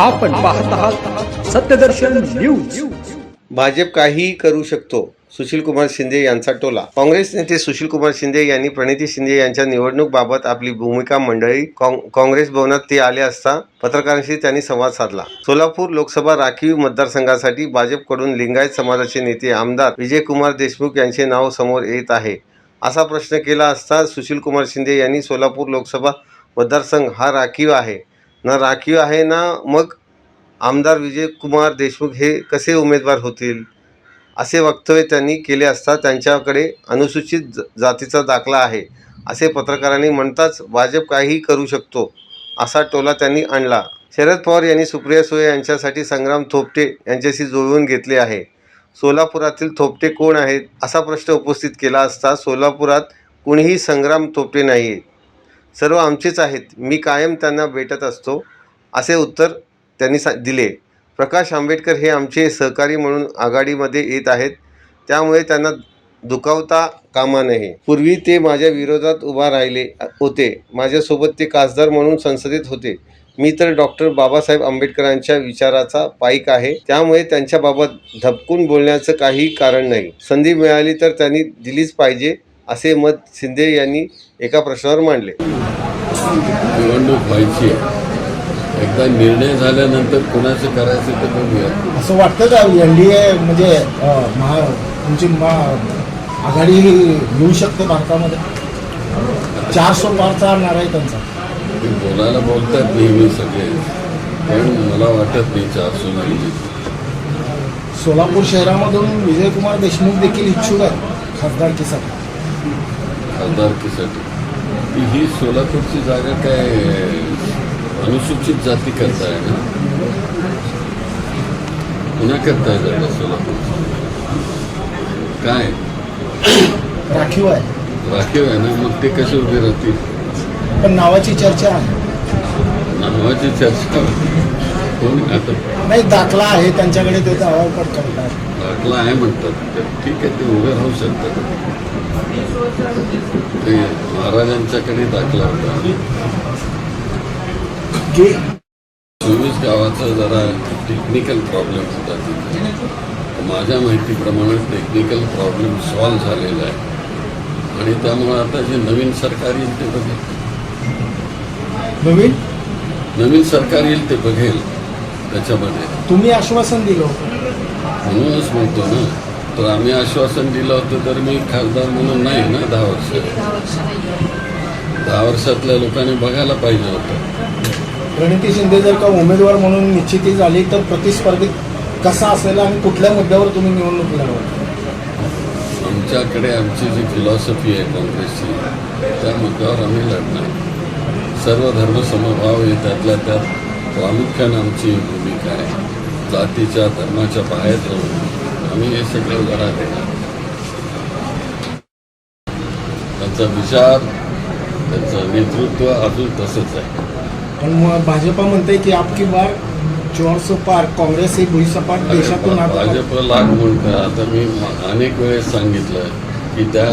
आपण पाहत आहात सत्यदर्शन न्यूज. भाजप काहीही करू शकतो सुशील कुमार शिंदे यांचा टोला. काँग्रेस नेते सुशील कुमार शिंदे यांनी प्रणिती शिंदे यांच्या निवडणूक बाबत आपली भूमिका मंडळी काँ- काँग्रेस भवनात ते आले असता पत्रकारांशी त्यांनी संवाद साधला. सोलापूर लोकसभा राखीव मतदारसंघासाठी भाजपकडून लिंगायत समाजाचे नेते आमदार विजयकुमार देशमुख यांचे नाव समोर येत आहे. असा प्रश्न केला असता सुशील कुमार शिंदे यांनी सोलापूर लोकसभा मतदारसंघ हा राखीव आहे. ना राखीव आहे ना मग आमदार विजयकुमार देशमुख हे कसे उमेदवार होतील? असे वक्तव्य त्यांनी केले असता त्यांच्याकडे अनुसूचित ज- जातीचा दाखला आहे. असे पत्रकारांनी म्हणताच भाजप काहीही करू शकतो असा टोला त्यांनी आणला. शरद पवार यांनी सुप्रिया सुळे यांच्यासाठी संग्राम थोपटे यांच्याशी जुळवून घेतले आहे. सोलापुरातील थोपटे कोण आहेत? असा प्रश्न उपस्थित केला असता सोलापुरात कुणीही संग्राम थोपटे नाही आहे सर्व आमचेच आहेत. मी कायम त्यांना भेटत असतो. असे उत्तर त्यांनी सा दिले. प्रकाश आंबेडकर हे आमचे सहकारी म्हणून आघाडीमध्ये येत आहेत. त्यामुळे त्यांना दुखावता कामा नये. पूर्वी ते माझ्या विरोधात उभा राहिले होते. माझ्यासोबत ते खासदार म्हणून संसदेत होते. मी तर डॉक्टर बाबासाहेब आंबेडकरांच्या विचाराचा पाईक आहे. त्यामुळे त्यांच्याबाबत धपकून बोलण्याचं काही कारण नाही. संधी मिळाली तर त्यांनी दिलीच पाहिजे असे मत शिंदे यांनी एका प्रश्नावर मांडले. निवडणूक व्हायची आहे. एकदा निर्णय झाल्यानंतर कुणाचं करायचं ते बघूया. असं वाटतं का? एन डी ए म्हणजे अं, महा तुमची महा आघाडी येऊ शकते भारतामध्ये? चारशे पारचा नारा आहे त्यांचा. ते बोलायला बोलतात नेहमी सगळे. पण मला वाटत नाही चारशे नाही सोलापूर शहरामधून विजयकुमार देशमुख देखील इच्छुक आहेत खासदारकीसाठी. खासदारकीसाठी ही सोलापूरची जागा काय अनुसूचित जाती करता आहे ना? पुन्हा करताय जागा सोलापूर काय? राखीव आहे. राखीव आहे ना? मग ते कसे उभे राहतील? पण नावाची चर्चा आहे. नावाची चर्चा? कोण? आता नाही दाखला आहे. त्यांच्याकडे ते दावा करतात. दाखला आहे म्हणतात. तर ठीक आहे ते उभे राहू शकतात. ते महाराजांच्याकडे दाखला होता. की? चोवीस गावाचा जरा टेक्निकल प्रॉब्लेम होता तिथे. माझ्या माहितीप्रमाणे टेक्निकल प्रॉब्लेम सॉल्व्ह झालेला आहे. आणि त्यामुळे आता जे नवीन सरकार येईल ते बघेल. नवीन? नवीन सरकार येईल ते बघेल त्याच्यामध्ये. तुम्ही आश्वासन दिलं म्हणूनच म्हणतो ना. तर आम्ही आश्वासन दिलं होतं तर मी खासदार म्हणून नाही ना दहा वर्ष? दहा वर्षातल्या लोकांनी बघायला पाहिजे होतं. प्रणिती शिंदे जर का उमेदवार म्हणून निश्चिती झाली तर प्रतिस्पर्धी कसा असेल आणि कुठल्या मुद्द्यावर तुम्ही निवडणूक लढवा आमच्याकडे आमची जी फिलॉसॉफी आहे काँग्रेसची त्या मुद्द्यावर आम्ही लढणार. सर्व धर्म समभाव हे त्यातल्या त्यात प्रामुख्यानं आमची भूमिका आहे. जातीच्या धर्माच्या बाहेर जाऊन आम्ही हे सगळं देणार त्यांचा विचार त्यांचं नेतृत्व अजून तसंच आहे. पण मग भाजपा म्हणते की आपकी बार चोरसो पार काँग्रेस ही भुईसपाट देशातून आता भाजप लाख म्हणतं आता मी अनेक वेळेस सांगितलं की त्या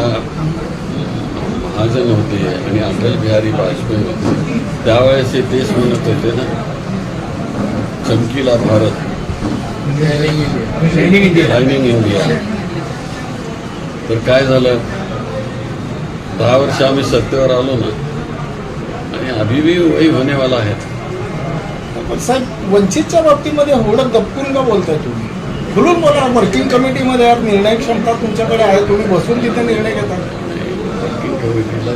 महाजन होते आणि अटल बिहारी वाजपेयी होते. त्यावेळेस हे तेच म्हणत होते ना चमकीला भारत. लाइनिंग इंडिया तर काय झालं? दहा वर्ष आम्ही सत्तेवर आलो ना आणि अभी भी वही होने वाला है. पण साहेब वंचितच्या बाबतीमध्ये एवढं दबकून का बोलताय तुम्ही? खुलून बोला वर्किंग कमिटीमध्ये आहात निर्णय क्षमता तुमच्याकडे आहे तुम्ही बसून तिथे निर्णय घेता. वर्किंग कमिटीला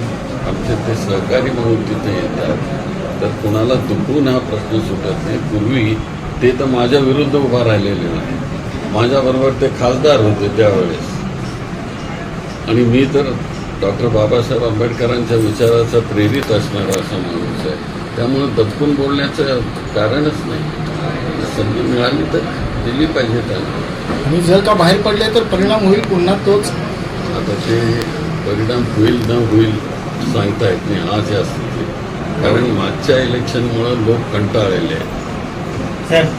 आमचे ते सहकारी म्हणून तिथे येतात. तर कोणाला दुखवून हा प्रश्न सुटत नाही. पूर्वी ते तर माझ्या विरुद्ध उभा राहिलेले नाही. माझ्याबरोबर ते खासदार होते त्यावेळेस. आणि मी तर डॉक्टर बाबासाहेब आंबेडकरांच्या विचाराचा प्रेरित असणारा असा माणूस आहे. त्यामुळे दचकून बोलण्याचं कारणच नाही. संधी मिळाली तर दिली पाहिजे त्यांना. आणि जर का बाहेर पडले तर परिणाम होईल पुन्हा तोच. आता ते परिणाम होईल न होईल सांगता येत नाही. आज या स्थितीत. कारण मागच्या इलेक्शनमुळं लोक कंटाळलेले आहेत. சார்